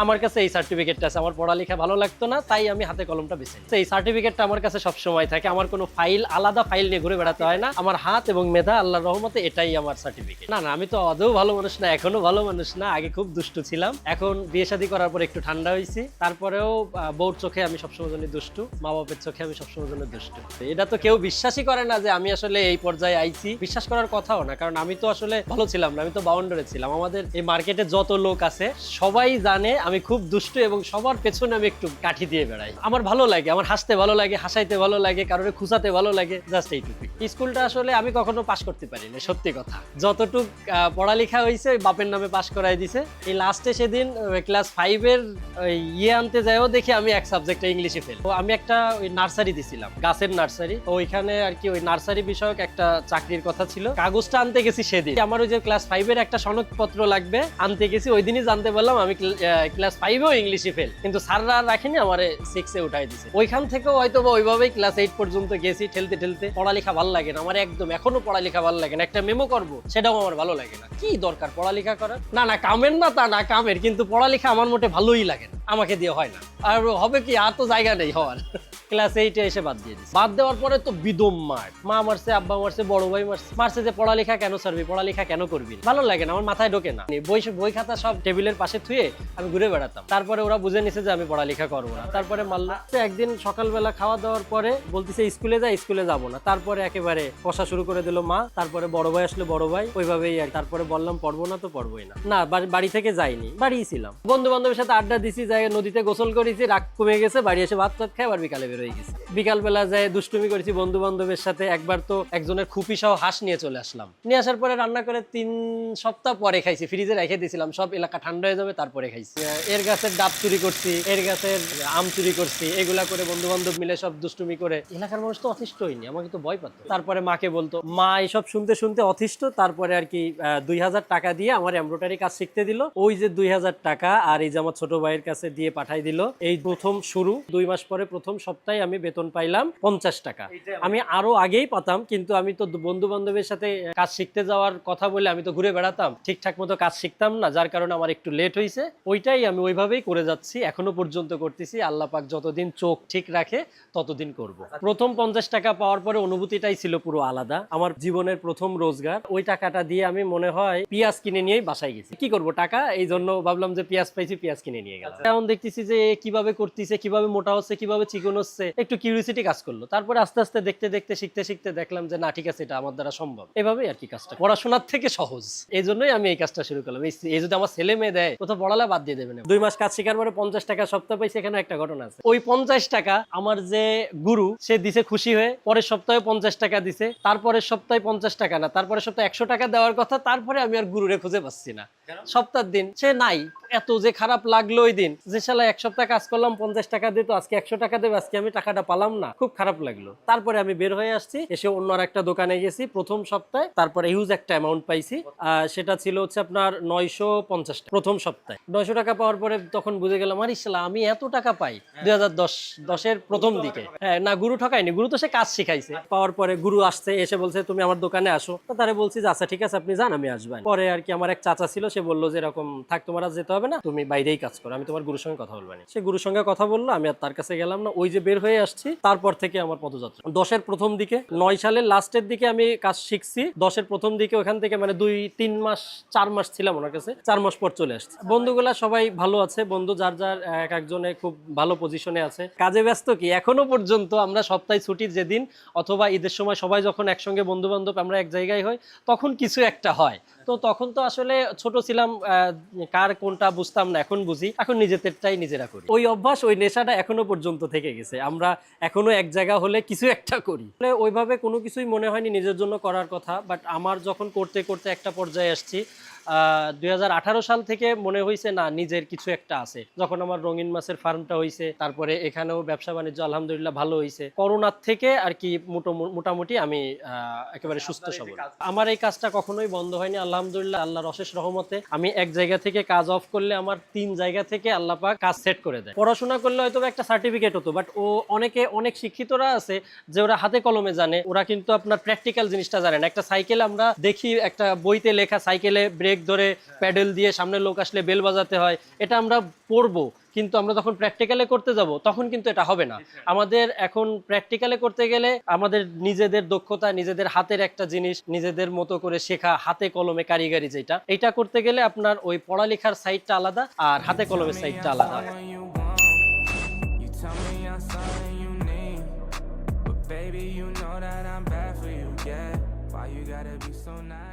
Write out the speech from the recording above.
আমার কাছে এই সার্টিফিকেটটা আছে। আমার পড়ালেখা ভালো লাগতো না, তাই আমি হাতে কলমটা বেছে নিই। এই সার্টিফিকেটটা আমার কাছে সব সময় থাকে। আমার কোনো ফাইল আলাদা ফাইল নিয়ে ঘুরে বেড়াতে হয় না। আমার হাত এবং মেধা আল্লাহর রহমতে এটাই আমার সার্টিফিকেট না না, আমি তো আদৌ ভালো মানুষ না, এখনও ভালো মানুষ না। আগে খুব দুষ্টু ছিলাম। এখন বিয়ে শাদী করার পর একটু ঠান্ডা হয়েছি তারপরেও বউর চোখে আমি সবসময় জন্য দুষ্টু মা বাপের চোখে আমি সবসময় জন্য দুষ্টু। এটা তো কেউ বিশ্বাসই করে না যে আমি আসলে এই পর্যায়ে আইছি। বিশ্বাস করার কথাও না, কারণ আমি তো আসলে ভালো ছিলাম না, আমি তো বাউন্ডারে ছিলাম। আমাদের এই মার্কেটে যত লোক আছে, সবাই জানে আমি খুব দুষ্টু এবং সবার পেছনে আমি একটু কাঠি দিয়ে বেড়াই। আমার ভালো লাগে, আমার হাসতে ভালো লাগে, হাসাইতে ভালো লাগে, কারোর খুঁচাতে ভালো লাগে জাস্ট এইটুকুই। স্কুলটা আসলে আমি কখনো পাশ করতে পারি না সত্যি কথা। যতটুক পড়ালেখা হয়েছে ওই বাপের নামে পাশ করাই দিছে। এই লাস্টে সেদিন ক্লাস ফাইভের ইয়ে আনতে যাইও দেখি আমি এক সাবজেক্টে ইংলিশে ফেল তো আমি একটা ওই নার্সারি দিছিলাম, গাছের নার্সারি তো ওইখানে আর কি ওই নার্সারি বিষয়ক একটা চাকরির কথা ছিল। কাগজটা আনতে গেছি সেদিন। আমার ওই যে ক্লাস ফাইভের একটা সনদপত্র লাগবে, আনতে গেছি, ওই দিনই জানতে পারলাম আমি ক্লাস ফাইভেও ইংলিশে ফেল কিন্তু স্যাররা রাখেনি, আমার সিক্সে উঠাই দিছে। ওইখান থেকেও হয়তো বা ওইভাবেই ক্লাস এইট পর্যন্ত গেছি, ঠেলতে ঠেলতে। পড়ালেখা ভালো লাগে না, আমার একদম এখনও পড়ালেখা ভালো লাগে না। একটা মেমো করব, সেটাও আমার ভালো লাগে না। কি দরকার পড়ালেখা করার? না না, কামের না তা না কামের, কিন্তু পড়ালেখা আমার মোটে ভালোই লাগে না। আমাকে দিয়ে হয় না। আর হবে কি, আর তো জায়গা নেই হওয়ার। ক্লাস এইটে এসে বাদ দিয়ে দিচ্ছে বাদ দেওয়ার পরে তো বিদম মার। মা মারছে, আব্বা মারছে, বড় ভাই মারছে। মারছে যে, পড়ালেখা কেন সারবি পড়ালেখা কেন করবি ভালো লাগে না, আমার মাথায় ঢোকে না। বই বই খাতা সব টেবিলের পাশে থুয়ে আমি ঘুরে বেড়াতাম। তারপরে ওরা বুঝে নিছে যে, আমি পড়ালেখা করব না। তারপরে মাল্লা তো একদিন সকালবেলা খাওয়া দাওয়ার পরে বলতেছে, স্কুলে যা, স্কুলে যাব না। তারপরে একেবারে কষা শুরু করে দিল মা। তারপরে বড় ভাই আসলে, বড় ভাই। ওইভাবেই আর তারপরে বললাম, পড়ব না তো, পড়বোই না। না, বাড়ি- বাড়ি থেকে যাইনি। বাড়িই ছিলাম। বন্ধু বান্ধবের সাথে আড্ডা দিছি যাই নদীতে গোসল করেছি, রাগ কমে গেছে, বাড়ি এসে ভাত টাত খাই, আবার বিকালে বের হয়ে গেছি। বিকালবেলা যায় দুষ্টুমি করেছি বন্ধু বান্ধবের সাথে, একবার তো একজনের খুপি সহ হাঁস নিয়ে চলে আসলাম। নিয়ে আসার পরে রান্না করে তিন সপ্তাহ পরে খাইছি, ফ্রিজে রেখে দিয়েছিলাম, সব এলাকা ঠান্ডা হয়ে যাবে, তারপরে খাইছি। এর গাছের ডাব চুরি করছি, এর গাছের আম চুরি করছি, এগুলা করে বন্ধু বান্ধব মিলে সব দুষ্টুমি করে। এলাকার মানুষ তো অতিষ্ঠ হয়নি আমাকে তো ভয় পাতো তারপরে মাকে বলতো, মা, এসব শুনতে শুনতে অতিষ্ঠ? তারপরে আর কি দুই হাজার টাকা দিয়ে আমার এমব্রয়ডারি কাজ শিখতে দিল। ওই যে দুই হাজার টাকা আর এই যে আমার ছোট ভাইয়ের কাছে দিয়ে পাঠাই দিল। এই প্রথম শুরু দুই মাস পরে প্রথম সপ্তাহে আমি বেতন পাইলাম পঞ্চাশ টাকা। আমি আরও আগেই পাতাম কিন্তু আমি তো বন্ধু বান্ধবের সাথে কাজ শিখতে যাওয়ার কথা বলে আমি তো ঘুরে বেড়াতাম ঠিকঠাক মতো কাজ শিখতাম না যার কারণে আমার একটু লেট হয়েছে ওইটাই আমি ওইভাবেই করে যাচ্ছি এখনও পর্যন্ত করতেছি। আল্লাহ পাক যতদিন চোখ ঠিক রাখে ততদিন করব। প্রথম পঞ্চাশ টাকা পাওয়ার পরে অনুভূতিটাই ছিল পুরো আলাদা। আমার জীবনের প্রথম রোজগার ওই টাকাটা দিয়ে আমি মনে হয় পেঁয়াজ কিনে নিয়েই বাসায় গেছি। কি করব টাকা? এই জন্য ভাবলাম যে পেঁয়াজ পাইছি পেঁয়াজ কিনে নিয়ে গেলাম। এখন দেখতেছি যে কীভাবে করতেছে, কীভাবে মোটা হচ্ছে, কীভাবে চিকন হচ্ছে, একটু কিউরিসিটি কাজ করল। তারপরে আস্তে আস্তে দেখতে দেখতে, শিখতে শিখতে দেখলাম যে না, ঠিক আছে, এটা আমার দ্বারা সম্ভব। এভাবেই আর কি কাজটা। পড়াশোনার থেকে সহজ। এই জন্যই আমি এই কাজটা শুরু করলাম। এই যদি আমার ছেলে মেয়ে দেয়, কোথাও পড়ালে বাদ দিয়ে দেবে না। দুই মাস কাজ শেখার পরে পঞ্চাশ টাকা সপ্তাহ পাইছে, এখানে একটা ঘটনা আছে। ওই পঞ্চাশ টাকা আমার যে গুরু, সে দিছে খুশি হয়ে, পরের সপ্তাহে পঞ্চাশ টাকা দিছে, তারপরের সপ্তাহে পঞ্চাশ টাকা না, তারপরের সপ্তাহে একশো টাকা দেওয়ার কথা, তারপরে আমি আর গুরুরে খুঁজে পাচ্ছি না। সপ্তাহ দিন, সে নাই এত যে খারাপ লাগল ওই দিন যে শালা এক সপ্তাহ কাজ করলাম পঞ্চাশ টাকা দিত আজকে একশো টাকা দেবে আজকে আমি টাকাটা পালাম না। খুব খারাপ লাগল। তারপরে আমি বের হয়ে আসছি এসে অন্য একটা দোকানে গেছি প্রথম সপ্তাহে। তারপরে হিউজ একটা অ্যামাউন্ট পাইছি। সেটা ছিল হচ্ছে আপনার নয়শো পঞ্চাশ প্রথম সপ্তাহে। নয়শো টাকা পাওয়ার পরে তখন বুঝে গেলাম আরে শালা আমি এত টাকা পাই? দুই হাজার দশ দশের প্রথম দিকে। হ্যাঁ না গুরু ঠকায়নি গুরু তো সে কাজ শিখাইছে। পাওয়ার পরে গুরু আসছে এসে বলছে তুমি আমার দোকানে আসো। তারে বলছি যে আচ্ছা ঠিক আছে আপনি যান আমি আসবেন পরে আর কি আমার এক চাচা ছিল সে বলল যে এরকম থাক তোমার যেতে হবে না, তুমি বাইরেই কাজ করো। আমি তোমার গুরুর সঙ্গে কথা বলব না। সে গুরুর সঙ্গে কথা বলল, আমি আর তার কাছে গেলাম না। ওই যে বের হয়ে আসছি, তারপর থেকে আমার পদযাত্রা। দশের প্রথম দিকে, নয় সালের লাস্টের দিকে আমি কাজ শিখছি। দশের প্রথম দিকে ওখান থেকে মানে দুই, তিন মাস, চার মাস ছিলাম ওনার কাছে। চার মাস পর চলে আসছি। বন্ধুগুলা সবাই ভালো আছে। বন্ধু যার যার, এক একজনে খুব ভালো পজিশনে আছে। কাজে ব্যস্ত কি? এখনও পর্যন্ত আমরা সপ্তাহে ছুটির যেদিন অথবা ঈদের সময় সবাই যখন একসঙ্গে বন্ধু বান্ধব আমরা এক জায়গায় হই, তখন কিছু একটা হয়। তো তখন তো আসলে ছোট ছিলাম কার কোনটা বুঝতাম না, এখন বুঝি। এখন নিজেদেরটাই নিজেরা করি। ওই অভ্যাস, ওই নেশাটা এখনও পর্যন্ত থেকে গেছে। আমরা এখনও এক জায়গা হলে কিছু একটা করি। ওইভাবে কোনো কিছুই মনে হয়নি নিজের জন্য করার কথা বাট আমার যখন করতে করতে একটা পর্যায়ে আসছি দুই হাজার আঠারো সাল থেকে মনে হয়েছে না নিজের কিছু একটা আছে। যখন আমার রঙিন মাছের ফার্মটা হয়েছে তারপরে এখানেও ব্যবসা বাণিজ্য আলহামদুলিল্লাহ ভালো হয়েছে করোনার থেকে আর কি মোটামুটি আমি একেবারে সুস্থ সবল। আমার এই কাজটা কখনোই বন্ধ হয়নি আলহামদুলিল্লাহ আল্লাহর অশেষ রহমতে। আমি এক জায়গা থেকে কাজ অফ করলে আমার তিন জায়গা থেকে আল্লাহ পাক কাজ সেট করে দেয়। পড়াশোনা করলে হয়তো একটা সার্টিফিকেট হতো বাট ও অনেকে অনেক শিক্ষিতরা আছে যে ওরা হাতে কলমে জানে ওরা কিন্তু আপনার প্র্যাকটিক্যাল জিনিসটা জানে না। একটা সাইকেল আমরা দেখি একটা বইতে লেখা সাইকেলে ব্রেক ব্রেক ধরে প্যাডেল দিয়ে সামনে লোক আসলে বেল বাজাতে হয় এটা আমরা পড়ব কিন্তু আমরা যখন প্র্যাকটিক্যালে করতে যাব তখন কিন্তু এটা হবে না আমাদের এখন প্র্যাকটিক্যালে করতে গেলে আমাদের নিজেদের দক্ষতা নিজেদের হাতের একটা জিনিস নিজেদের মতো করে শেখা হাতে কলমে কারিগরি যেটা এটা করতে গেলে আপনার ওই পড়ালেখার সাইডটা আলাদা আর হাতে কলমের সাইডটা আলাদা baby, you know that I'm bad for you, yeah. Why you gotta be so nice?